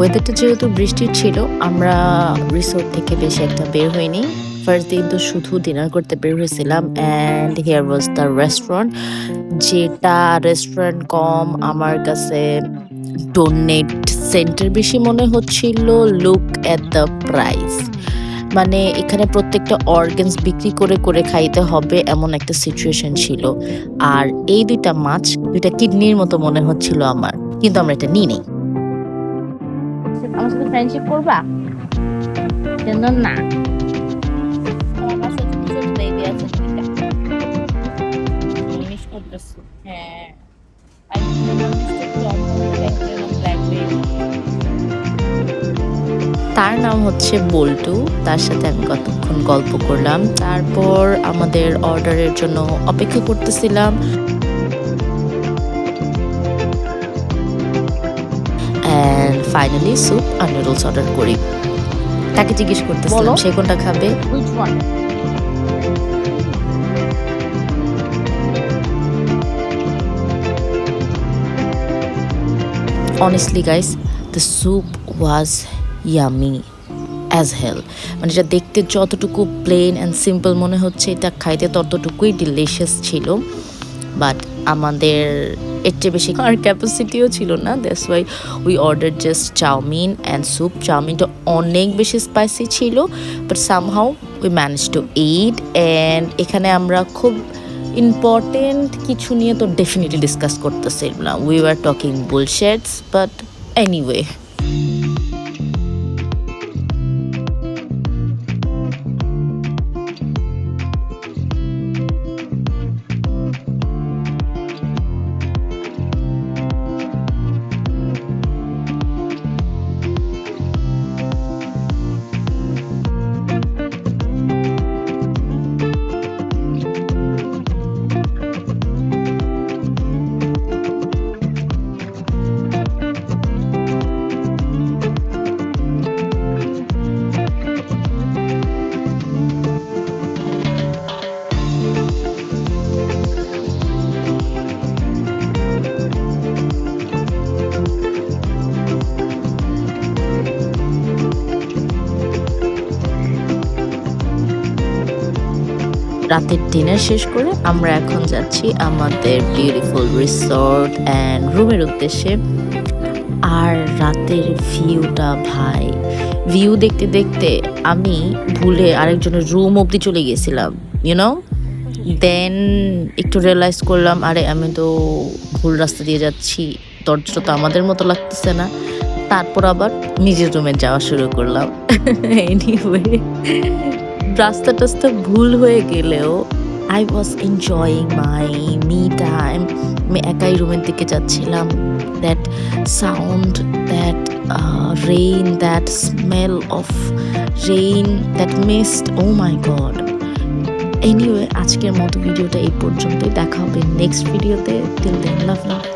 ওয়েদারটা যেহেতু বৃষ্টির ছিল, আমরা রিসোর্ট থেকে বেশি একটা বের হইনি। ফার্স্ট দিন তো শুধু ডিনার করতে বের হয়েছিলাম and here was the restaurant যেটা রেস্টুরেন্ট কম, আমার কাছে ডোনেট সেন্টার বেশি মনে হচ্ছিল লুক অ্যাট দ্য প্রাইস মানে এখানে প্রত্যেকটা অর্গানস বিক্রি করে করে খাইতে হবে এমন একটা সিচুয়েশন ছিল। আর এই দুইটা মাছ, দুইটা কিডনির মতো মনে হচ্ছিল আমার, কিন্তু আমরা এটা নিই নেই ফ্রেন্ডশিপ করবা? কেন না। হ্যাঁ তার নাম হচ্ছে বল্টু। তার সাথে আমি কতক্ষণ গল্প করলাম। তারপর আমাদের অর্ডারের জন্য অপেক্ষা করতেছিলাম। ফাইনালি স্যুপ আর নুডলস অর্ডার করি। তাকে জিজ্ঞেস করতেছিলাম বলো। সে কোনটা খাবে? Honestly guys the soup was yummy as hell মানে এটা দেখতে যতটুকু প্লেন অ্যান্ড সিম্পল মনে হচ্ছে এটা খাইতে ততটুকুই ডিলিশিয়াস ছিল। বাট আমাদের এর চেয়ে বেশি আর ক্যাপাসিটিও ছিল না that's why we order just chowmein and soup চাউমিনটা অনেক বেশি স্পাইসি ছিল but somehow we manage to eat and এখানে আমরা খুব ইম্পর্টেন্ট কিছু নিয়ে তো ডেফিনেটলি ডিসকাস করতেছিলাম না। We are talking bullshits but anyway রাতের ডিনার শেষ করে আমরা এখন যাচ্ছি আমাদের বিউটিফুল রিসর্ট অ্যান্ড রুমের উদ্দেশ্যে। আর রাতের ভিউটা ভাই ভিউ দেখতে দেখতে আমি ভুলে আরেকজনের রুম অবধি চলে গেছিলাম ইউনো দেন একটু রিয়েলাইজ করলাম, আরে আমি তো ভুল রাস্তা দিয়ে যাচ্ছি, দরজাটা তো আমাদের মতো লাগতেছে না। তারপর আবার নিজের রুমে যাওয়া শুরু করলাম। এনিওয়ে রাস্তা টাস্তা ভুল হয়ে গেলেও I was enjoying my me time আমি একাই রুমের দিকে যাচ্ছিলাম। That sound that rain that smell of rain that mist oh my God anyway আজকের মতো ভিডিওটা এই পর্যন্তই। দেখা হবে নেক্সট ভিডিওতে টিল দেন লাভ লাভ